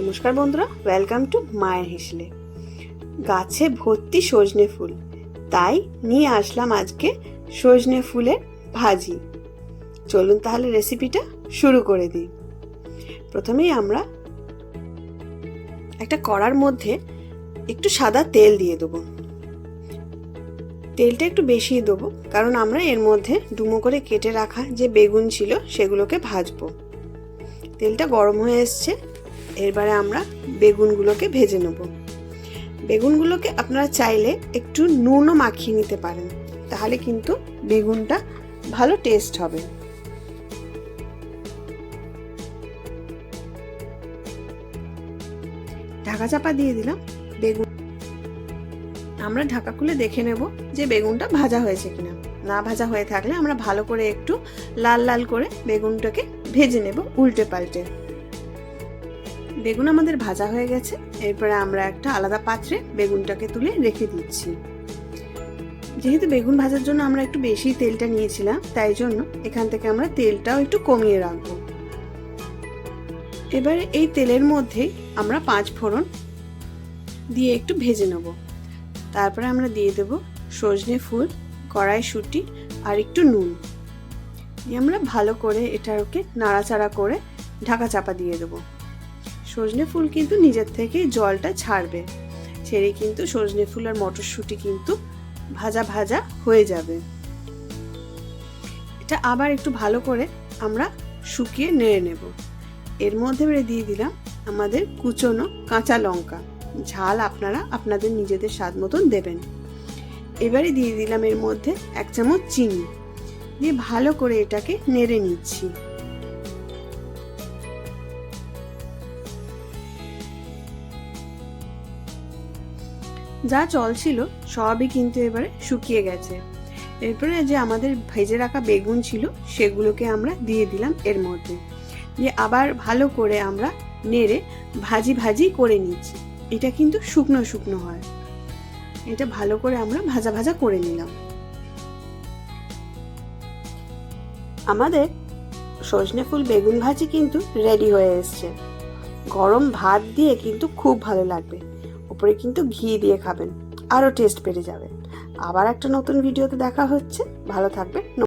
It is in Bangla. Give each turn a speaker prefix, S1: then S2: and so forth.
S1: নমস্কার বন্ধুরা ওয়েলকাম টু মায়ের হিসলে। গাছে ভর্তি সজনে ফুল, তাই নিয়ে আসলাম আজকে সজনে ফুলের ভাজি। চলুন তাহলে রেসিপিটা শুরু করে দিই। প্রথমেই আমরা একটা কড়ার মধ্যে একটু সাদা তেল দিয়ে দেবো। তেলটা একটু বেশি দেবো, কারণ আমরা এর মধ্যে ডুমো করে কেটে রাখা যে বেগুন ছিল সেগুলোকে ভাজবো। তেলটা গরম হয়ে এসছে এরবারে আমরা বেগুনগুলোকে ভেজে নেব। বেগুনগুলোকে আপনারা চাইলে একটু নুনও মাখিয়ে নিতে পারেন, তাহলে কিন্তু বেগুনটা ভালো টেস্ট হবে। ঢাকা চাপা দিয়ে দিলাম বেগুন। আমরা ঢাকা খুলে দেখে নেব যে বেগুনটা ভাজা হয়েছে কিনা। না ভাজা হয়ে থাকলে আমরা ভালো করে একটু লাল লাল করে বেগুনটাকে ভেজে নেব উল্টে পাল্টে। বেগুন আমাদের ভাজা হয়ে গেছে। এরপরে আমরা একটা আলাদা পাত্রে বেগুনটাকে তুলে রেখে দিচ্ছি। যেহেতু বেগুন ভাজার জন্য আমরা একটু বেশি তেলটা নিয়েছিলাম, তাই জন্য এখান থেকে আমরা তেলটাও একটু কমিয়ে রাখব। এবারে এই তেলের মধ্যেই আমরা পাঁচ ফোড়ন দিয়ে একটু ভেজে নেব। তারপরে আমরা দিয়ে দেব সজনে ফুল, কড়াইশুঁটি আর একটু নুন। দিয়ে আমরা ভালো করে এটাকে নাড়াচাড়া করে ঢাকা চাপা দিয়ে দেবো। সজনে ফুল কিন্তু নিজের থেকে জলটা ছাড়বে। ছেড়ে কিন্তু সজনে ফুল আর মটরশুঁটি কিন্তু ভাজা ভাজা হয়ে যাবে। এটা আবার একটু ভালো করে আমরা শুকিয়ে নেড়ে নেব। এর মধ্যে দিয়ে দিলাম আমাদের কুচনো কাঁচা লঙ্কা। ঝাল আপনারা আপনাদের নিজেদের স্বাদ মতন দেবেন। এবারে দিয়ে দিলাম এর মধ্যে এক চামচ চিনি। দিয়ে ভালো করে এটাকে নেড়ে নিচ্ছি। যা জল ছিল সবই কিন্তু এবারে শুকিয়ে গেছে। এরপরে যে আমাদের ভেজে রাখা বেগুন ছিল, সেগুলোকে আমরা দিয়ে দিলাম এর মধ্যে। দিয়ে আবার ভালো করে আমরা নেড়ে ভাজি ভাজি করে নিচ্ছি। এটা কিন্তু শুকনো শুকনো হয়। এটা ভালো করে আমরা ভাজা ভাজা করে নিলাম। আমাদের সজনে ফুল বেগুন ভাজি কিন্তু রেডি হয়ে এসছে। গরম ভাত দিয়ে কিন্তু খুব ভালো লাগবে। উপরে কিন্তু ঘি দিয়ে খাবেন, আরও টেস্ট বেড়ে যাবে। আবার একটা নতুন ভিডিওতে দেখা হচ্ছে, ভালো থাকবে